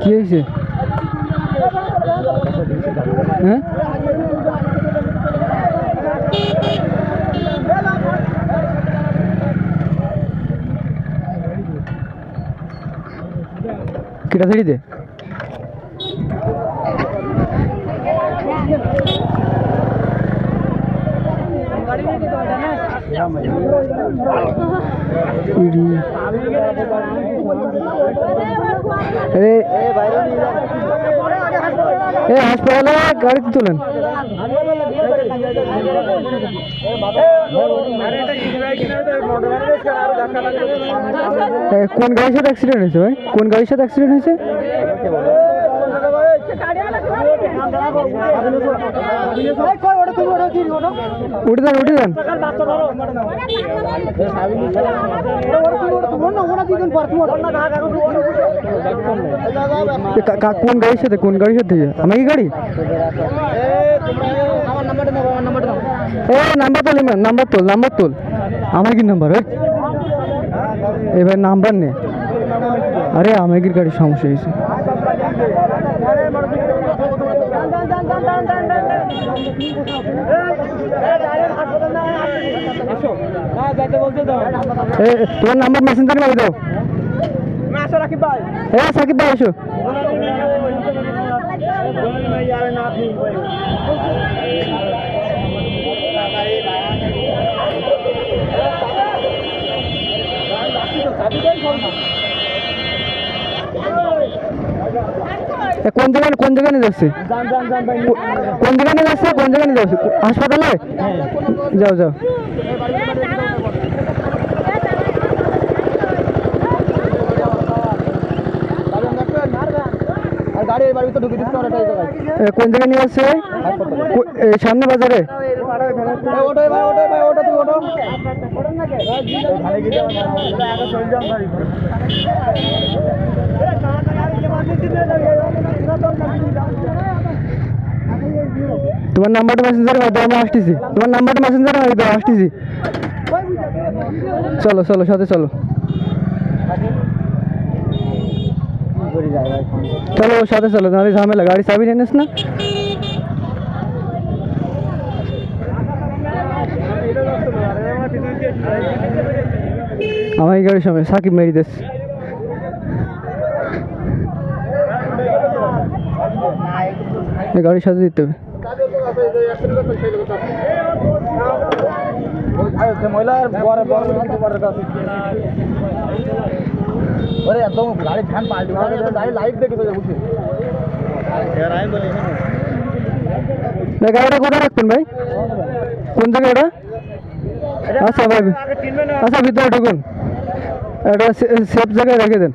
কি হয়েছে? হ্যাঁ? কিটা দে। এ, হাসপাতালে গাড়িতে তোলেন। কোন গাড়ির সাথে অ্যাক্সিডেন্ট হয়েছে ভাই? কোন গাড়ির সাথে অ্যাক্সিডেন্ট হয়েছে? উঠে যান উঠে যান কা- কা- কোন গাড়ির সাথে কোন গাড়ির সাথে গাড়ি আমার আমার নাম্বারটা নেব এ নাম্বার তোল নাম্বার তোল নাম্বার তোল আমার কি নাম্বার এবার নাম্বার নে। আরে, আমাগির গাড়ির সমস্যা হয়েছে। তোমার নাম্বার মেসেঞ্জারে মারি দাও। হ্যাঁ সাকিব ভাই এসো। কোন জায়গায় কোন জায়গায় নিয়ে যাচ্ছে? কোন জায়গায় নিয়ে যাচ্ছে কোন জায়গায় নিয়ে যাচ্ছে? হাসপাতালে? যাও যাও। কোন জায়গায় নিয়ে এ, সামনে বাজারে? ওটো তোমার নাম্বারটা মেসেঞ্জারে মারি দাও আমি আসতেছি। তোমার নাম্বারটা মেসেঞ্জারে দাও আসতেছি। চলো চলো, সাথে চলো। চলো, সাথে চলো, নাহলে ঝামেলা। গাড়ি চাবি নিস না। আমার গাড়ির সময় সাকিব মেরি গাড়ির সাথে দিতে হবে। ওরে একদম গাড়ি ফ্যান পাল্টি গাড়ি লাইট দেখে তো গাড়িটা কোথায় রাখবেন ভাই? কোন জায়গায় এটা? আচ্ছা ভাই। আচ্ছা ভিতরে ঢুকুন। এটা সেফ জায়গায় রেখে দেন।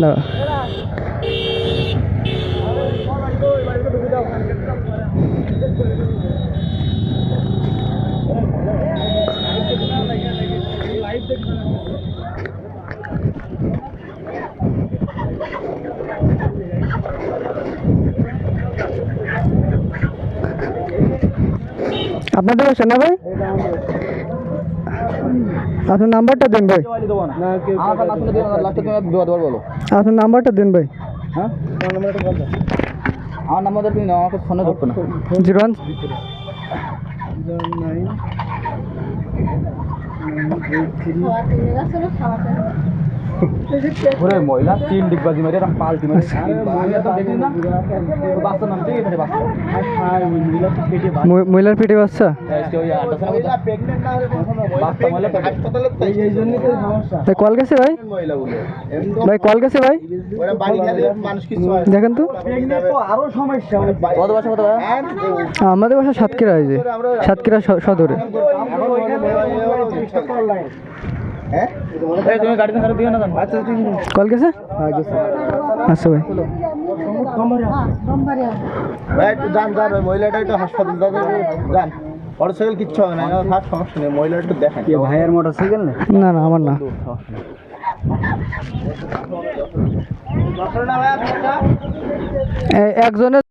না আপনাদের বাসা না ভাই আপনার নাম্বারটা দেন ভাই। আপনার নাম্বারটা দেন ভাই। আমার নাম্বারটা নাও আমাকে ফোনে ধরতো না জিরো ওয়ান ওরে মহিলা তিন ডিগবাজি মারি এরকম পাল্টি মারি মহিলার পেটে বাচ্চা ভাই কল গেছে ভাই ভাই কল গেছে ভাই দেখেন তো কত বাসা কত আমাদের বাসা সাতক্ষীরা এই যে সাতক্ষীরা স- সদরে তুমি গাড়িতে গাড়ি দিও না আচ্ছা কল গেছে? আচ্ছা ভাই। যান যান ওই মহিলাটা একটু হাসপাতাল যান। মোটরসাইকেল কিচ্ছু হবে না থাক সমস্যা নেই। মহিলাটা একটু দেখেন। ভাইয়ের মোটরসাইকেল না? না না আমার না। একজনের